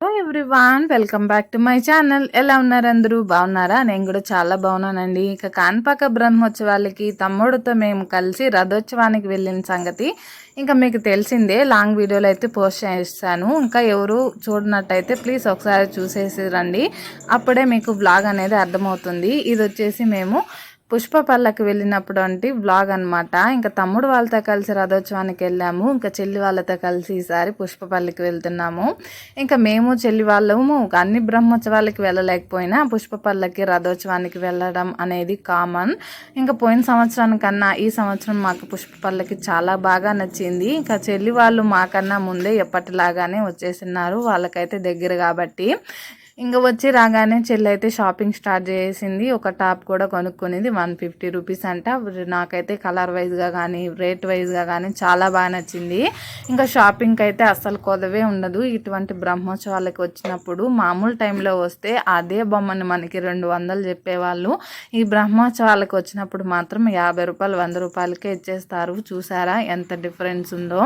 Hello everyone welcome back to my channel ఎలా ఉన్నారు అందరూ? బాగున్నారా? నేను కూడా చాలా బాగున్నానండి. ఇక కాన్పాక బ్రహ్మోత్సవాలకి తమ్ముడితో మేము కలిసి రథోత్సవానికి వెళ్ళిన సంగతి ఇంకా మీకు తెలిసిందే. లాంగ్ వీడియోలు అయితే పోస్ట్ చేస్తాను ఇంకా ఎవరు చూడనట్టయితే ప్లీజ్ ఒకసారి చూసేసి రండి. అప్పుడే మీకు బ్లాగ్ అనేది అర్థమవుతుంది. ఇది వచ్చేసి మేము పుష్ప పల్లకి వెళ్ళినప్పుడు అంటే బ్లాగ్ అనమాట ఇంకా తమ్ముడు వాళ్ళతో కలిసి రథోత్సవానికి వెళ్ళాము. ఇంకా చెల్లి వాళ్ళతో కలిసి ఈసారి పుష్పపల్లికి వెళ్తున్నాము. ఇంకా మేము చెల్లి వాళ్ళము అన్ని బ్రహ్మోత్సవాలకి వెళ్ళలేకపోయినా పుష్పపల్లకి రథోత్సవానికి వెళ్ళడం అనేది కామన్ ఇంకా పోయిన సంవత్సరానికన్నా ఈ సంవత్సరం మాకు పుష్పపల్లకి చాలా బాగా నచ్చింది. ఇంకా చెల్లి వాళ్ళు మాకన్నా ముందే ఎప్పటిలాగానే వచ్చేసినారు. వాళ్ళకైతే దగ్గర కాబట్టి. ఇంకా వచ్చి రాగానే చెల్లి అయితే షాపింగ్ స్టార్ట్ చేసింది. ఒక టాప్ కూడా కొనుక్కునేది వన్ ఫిఫ్టీ రూపీస్ అంట. నాకైతే కలర్ వైజ్గా కానీ రేట్ వైజ్గా కానీ చాలా బాగా నచ్చింది. ఇంకా షాపింగ్కి అయితే అస్సలు కొదవే ఉండదు. ఇటువంటి బ్రహ్మోత్సవాలకు వచ్చినప్పుడు మామూలు టైంలో వస్తే అదే బొమ్మని మనకి రెండు వందలు చెప్పేవాళ్ళు. ఈ బ్రహ్మోత్సవాలకు వచ్చినప్పుడు మాత్రం యాభై రూపాయలు వంద రూపాయలకే ఇచ్చేస్తారు. చూసారా ఎంత డిఫరెన్స్ ఉందో.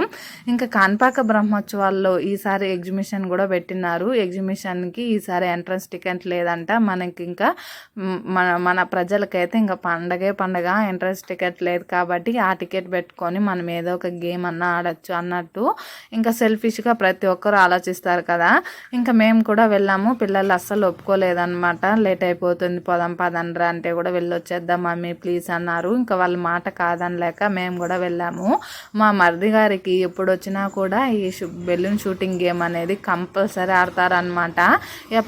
ఇంకా కాన్పాక బ్రహ్మోత్సవాల్లో ఈసారి ఎగ్జిబిషన్ కూడా పెట్టినారు. ఎగ్జిబిషన్కి ఈసారి ఈసారి ఎంట్రన్స్ టికెట్ లేదంట. మనకి ఇంకా మన మన ప్రజలకైతే ఇంకా పండగే పండగ ఎంట్రన్స్ టికెట్ లేదు కాబట్టి ఆ టికెట్ పెట్టుకొని మనం ఏదో ఒక గేమ్ అన్న ఆడచ్చు అన్నట్టు ఇంకా సెల్ఫిష్గా ప్రతి ఒక్కరు ఆలోచిస్తారు కదా. ఇంకా మేము కూడా వెళ్ళాము. పిల్లలు అస్సలు ఒప్పుకోలేదన్నమాట. లేట్ అయిపోతుంది పొదం పదండ్రా అంటే కూడా వెళ్ళొచ్చేద్దాం మమ్మీ ప్లీజ్ అన్నారు. ఇంకా వాళ్ళ మాట కాదనలేక మేము కూడా వెళ్ళాము. మా మరిది గారికి ఎప్పుడు వచ్చినా కూడా ఈ బెలూన్ షూటింగ్ గేమ్ అనేది కంపల్సరీ ఆడతారనమాట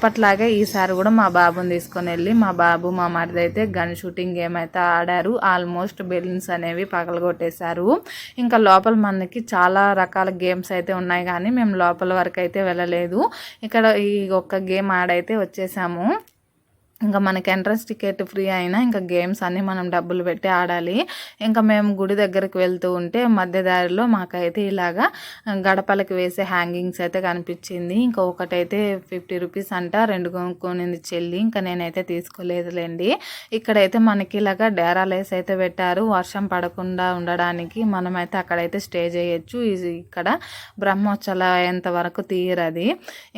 ఎప్పట్లాగే ఈసారి కూడా మా బాబుని తీసుకొని వెళ్ళి మా బాబు మా మరిది అయితే గన్ షూటింగ్ గేమ్ అయితే ఆడారు ఆల్మోస్ట్ బెలూన్స్ అనేవి పగలగొట్టేశారు. ఇంకా లోపల మనకి చాలా రకాల గేమ్స్ అయితే ఉన్నాయి కానీ మేము లోపల వరకు అయితే వెళ్ళలేదు. ఇక్కడ ఈ ఒక్క గేమ్ ఆడైతే వచ్చేసాము. ఇంకా మనకి ఎంట్రన్స్ టికెట్ ఫ్రీ అయినా ఇంకా గేమ్స్ అన్నీ మనం డబ్బులు పెట్టి ఆడాలి. ఇంకా మేము గుడి దగ్గరికి వెళ్తూ ఉంటే మధ్య దారిలో మాకైతే ఇలాగా గడపలకు వేసే హ్యాంగింగ్స్ అయితే కనిపించింది. ఇంకా ఒకటైతే ఫిఫ్టీ రూపీస్ అంట రెండు కొనుక్కొనింది చెల్లి. ఇంకా నేనైతే తీసుకోలేదులేండి. ఇక్కడైతే మనకి ఇలాగా డేరాలేస్ అయితే పెట్టారు. వర్షం పడకుండా ఉండడానికి మనమైతే అక్కడైతే స్టే చేయొచ్చు. ఇక్కడ బ్రహ్మోత్సవాలు అయ్యేంత వరకు తీయరది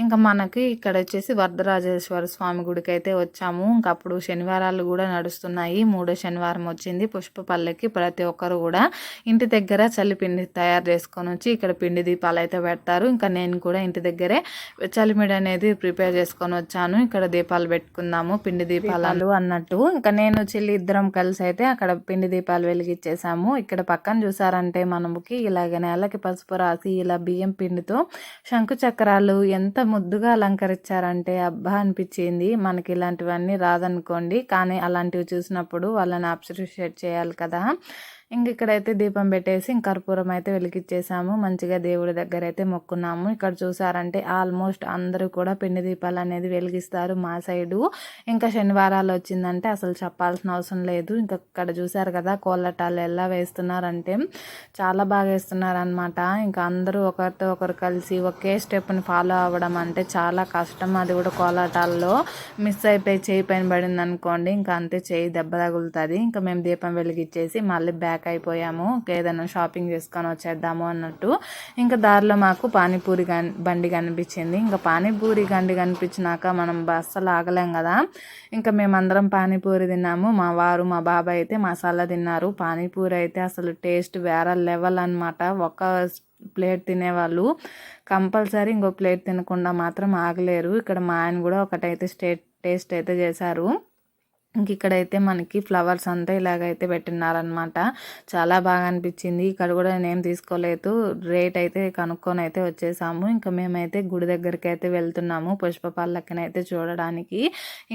ఇంకా మనకి ఇక్కడ వచ్చేసి వరదరాజేశ్వర స్వామి గుడికి అయితే వచ్చాము. చేస్తాము ఇంకా అప్పుడు శనివారాలు కూడా నడుస్తున్నాయి. మూడో శనివారం వచ్చింది. పుష్పపల్లెకి ప్రతి ఒక్కరు కూడా ఇంటి దగ్గర చలిపిండి తయారు చేసుకొని వచ్చి ఇక్కడ పిండి దీపాలు అయితే పెడతారు. ఇంకా నేను కూడా ఇంటి దగ్గరే చలిమిడి అనేది ప్రిపేర్ చేసుకొని వచ్చాను. ఇక్కడ దీపాలు పెట్టుకుందాము పిండి దీపాలు అన్నట్టు. ఇంకా నేను చెల్లి ఇద్దరం కలిసి అయితే అక్కడ పిండి దీపాలు వెలిగించేసాము ఇక్కడ పక్కన చూసారంటే మనముకి ఇలాగ నేలకి పసుపు రాసి ఇలా బియ్యం పిండితో శంకు చక్రాలు ఎంత ముద్దుగా అలంకరించారంటే అబ్బా అనిపించింది. మనకి ఇలాంటివన్నీ అన్నీ రాదనుకోండి. కానీ అలాంటివి చూసినప్పుడు వాళ్ళని అప్రిషియేట్ చేయాలి కదా. ఇంక ఇక్కడైతే దీపం పెట్టేసి కర్పూరం అయితే వెలిగించేసాము మంచిగా దేవుడి దగ్గర అయితే మొక్కున్నాము. ఇక్కడ చూసారంటే ఆల్మోస్ట్ అందరూ కూడా పిండి దీపాలు అనేది వెలిగిస్తారు మా సైడు. ఇంకా శనివారాలు వచ్చిందంటే అసలు చెప్పాల్సిన అవసరం లేదు. ఇంకా ఇక్కడ చూసారు కదా కోళ్ళటాలు ఎలా వేస్తున్నారంటే చాలా బాగా వేస్తున్నారనమాట ఇంకా అందరూ ఒకరితో ఒకరు కలిసి ఒకే స్టెప్ని ఫాలో అవ్వడం అంటే చాలా కష్టం. అది కూడా కోలాటాల్లో మిస్ అయిపోయి చేయి పైన పడింది అనుకోండి ఇంకా అంతే చేయి దెబ్బ తగులుతుంది. ఇంకా మేము దీపం వెలిగించేసి మళ్ళీ బ్యాగ్ ప్యాక్ అయిపోయాము. ఏదైనా షాపింగ్ చేసుకొని వచ్చేద్దాము అన్నట్టు. ఇంకా దారిలో మాకు పానీపూరి బండి కనిపించింది. ఇంకా పానీపూరి గండి కనిపించినాక మనం అస్సలు ఆగలేం కదా. ఇంకా మేమందరం పానీపూరి తిన్నాము. మా వారు మా బాబాయ్ అయితే మసాలా తిన్నారు. పానీపూరి అయితే అసలు టేస్ట్ వేరే లెవెల్ అనమాట ఒక ప్లేట్ తినేవాళ్ళు. కంపల్సరీ ఇంకో ప్లేట్ తినకుండా మాత్రం ఆగలేరు. ఇక్కడ మా ఆయన కూడా ఒకటైతే స్టేట్ టేస్ట్ అయితే చేశారు. ఇంక ఇక్కడైతే మనకి ఫ్లవర్స్ అంతా ఇలాగైతే పెట్టినారనమాట చాలా బాగా అనిపించింది ఇక్కడ కూడా నేనేం తీసుకోలేదు. రేట్ అయితే కనుక్కొని అయితే వచ్చేసాము. ఇంకా మేమైతే గుడి దగ్గరికి అయితే వెళ్తున్నాము పుష్ప పల్లకినైతే చూడడానికి.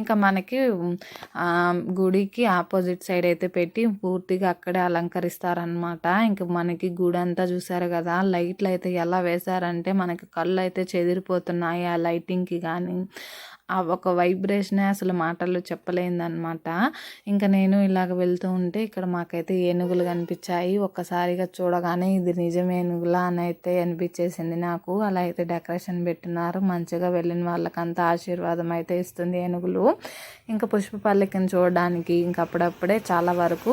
ఇంకా మనకి గుడికి ఆపోజిట్ సైడ్ అయితే పెట్టి పూర్తిగా అక్కడే అలంకరిస్తారనమాట ఇంకా మనకి గుడి అంతా చూసారు కదా లైట్లు అయితే ఎలా వేశారంటే మనకి కళ్ళు అయితే చెదిరిపోతున్నాయి ఆ లైటింగ్కి కానీ ఆ ఒక వైబ్రేషనే అసలు మాటల్లో చెప్పలేదన్నమాట. ఇంకా నేను ఇలాగ వెళ్తూ ఉంటే ఇక్కడ మాకైతే ఏనుగులు కనిపించాయి. ఒక్కసారిగా చూడగానే ఇది నిజం ఏనుగులా అని అయితే అనిపించేసింది నాకు. అలా అయితే డెకరేషన్ పెట్టినారు. మంచిగా వెళ్ళిన వాళ్ళకంతా ఆశీర్వాదం అయితే ఇస్తుంది ఏనుగులు. ఇంకా పుష్ప పల్లకిని చూడడానికి ఇంకా అప్పుడప్పుడే చాలా వరకు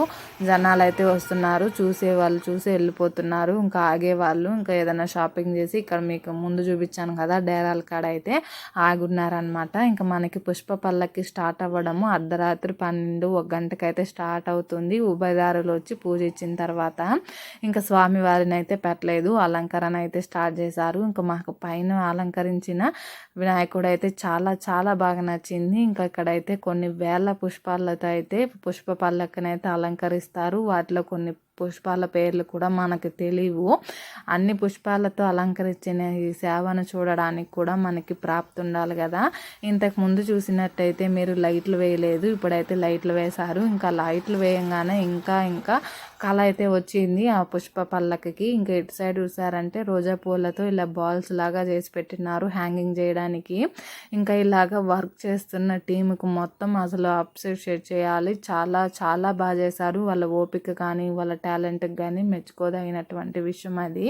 జనాలు అయితే వస్తున్నారు. చూసే వాళ్ళు చూసి వెళ్ళిపోతున్నారు. ఇంకా ఆగే వాళ్ళు ఇంకా ఏదైనా షాపింగ్ చేసి ఇక్కడ మీకు ముందు చూపించాను కదా డేరాల కాడ అయితే ఆగున్నారనమాట ఇంకా మనకి పుష్ప పల్లకి స్టార్ట్ అవ్వడము. అర్ధరాత్రి పన్నెండు ఒక గంటకైతే స్టార్ట్ అవుతుంది. ఉభయదారులు వచ్చి పూజ ఇచ్చిన తర్వాత ఇంకా స్వామివారిని అయితే పెట్టలేదు. అలంకరణ అయితే స్టార్ట్ చేశారు. ఇంకా మాకు పైన అలంకరించిన వినాయకుడు అయితే చాలా చాలా బాగా నచ్చింది. ఇంకా ఇక్కడైతే కొన్ని వేల పుష్పాలతో అయితే పుష్ప పల్లకినైతే అలంకరిస్తారు. వాటిలో కొన్ని పుష్పాల పేర్లు కూడా మనకు తెలియవు. అన్ని పుష్పాలతో అలంకరించిన ఈ సేవను చూడడానికి కూడా మనకి ప్రాప్తి ఉండాలి కదా. ఇంతకు ముందు చూసినట్టయితే మీరు లైట్లు వేయలేదు. ఇప్పుడైతే లైట్లు వేశారు. ఇంకా లైట్లు వేయంగానే ఇంకా ఇంకా కళ అయితే వచ్చింది ఆ పుష్ప పల్లకి ఇంకా ఇటు సైడ్ చూసారంటే రోజా పూలతో ఇలా బాల్స్ లాగా చేసి పెట్టినారు హ్యాంగింగ్ చేయడానికి. ఇంకా ఇలాగ వర్క్ చేస్తున్న టీంకు మొత్తం అసలు అప్సెట్ చేయాలి. చాలా చాలా బాగా చేశారు. వాళ్ళ ఓపిక కానీ వాళ్ళ టాలెంట్కి కానీ మెచ్చుకోదగినటువంటి విషయం అది.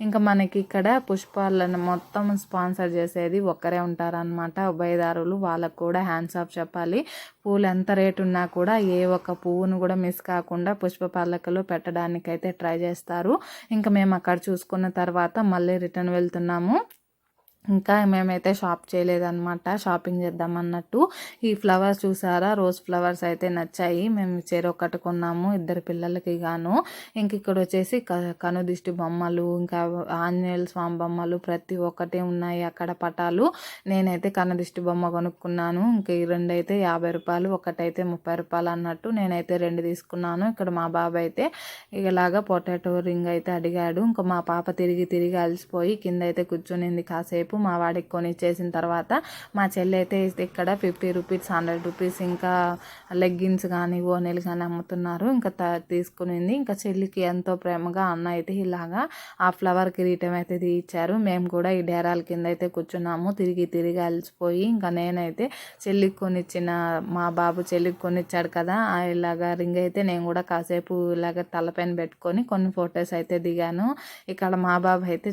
ఇంకా మనకి ఇక్కడ పుష్పాలను మొత్తం స్పాన్సర్ చేసేది ఒక్కరే ఉంటారనమాట ఉభయదారులు వాళ్ళకు కూడా హ్యాండ్స్ ఆఫ్ చెప్పాలి. పూలు ఎంత రేటు ఉన్నా కూడా ఏ ఒక్క పువ్వును కూడా మిస్ కాకుండా పుష్ప లెక్కలో పెట్టడానికైతే ట్రై చేస్తారు. ఇంకా మేము అక్కడ చూసుకున్న తర్వాత మళ్ళీ రిటర్న్ వెళ్తున్నాము. ఇంకా మేమైతే షాప్ చేయలేదన్నమాట. షాపింగ్ చేద్దాం అన్నట్టు. ఈ ఫ్లవర్స్ చూసారా? రోజ్ ఫ్లవర్స్ అయితే నచ్చాయి. మేము చీర ఒకటి కొన్నాము ఇద్దరు పిల్లలకి గాను. ఇంక ఇక్కడ వచ్చేసి కను దిష్టి బొమ్మలు ఇంకా ఆంజనేయుల స్వామి బొమ్మలు ప్రతి ఒక్కటే ఉన్నాయి అక్కడ పటాలు. నేనైతే దిష్టి బొమ్మ కొనుక్కున్నాను. ఇంక ఈ రెండు అయితే యాభై రూపాయలు ఒకటైతే ముప్పై రూపాయలు అన్నట్టు నేనైతే రెండు తీసుకున్నాను. ఇక్కడ మా బాబాయ్ అయితే ఇలాగా పొటాటో రింగ్ అయితే అడిగాడు. ఇంకా మా పాప తిరిగి తిరిగి అలసిపోయి కింద అయితే కూర్చునింది కాసేపు. మా వాడికి కొనిచ్చేసిన తర్వాత మా చెల్లి అయితే ఇక్కడ ఫిఫ్టీ రూపీస్ హండ్రెడ్ రూపీస్ ఇంకా లెగ్గిన్స్ కానీ ఓనెల్ కానీ అమ్ముతున్నారు. ఇంకా తీసుకునింది. ఇంకా చెల్లికి ఎంతో ప్రేమగా అన్న అయితే ఇలాగా ఆ ఫ్లవర్ కిరీటం అయితే ఇచ్చారు మేము కూడా ఈ డేరాల కింద అయితే కూర్చున్నాము. తిరిగి తిరిగి అలసిపోయి ఇంకా నేనైతే చెల్లికి కొనిచ్చిన మా బాబు చెల్లికి కొనిచ్చాడు కదా ఇలాగా రింగ్ అయితే నేను కూడా కాసేపు ఇలాగ తలపైన పెట్టుకొని కొన్ని ఫొటోస్ అయితే దిగాను. ఇక్కడ మా బాబు అయితే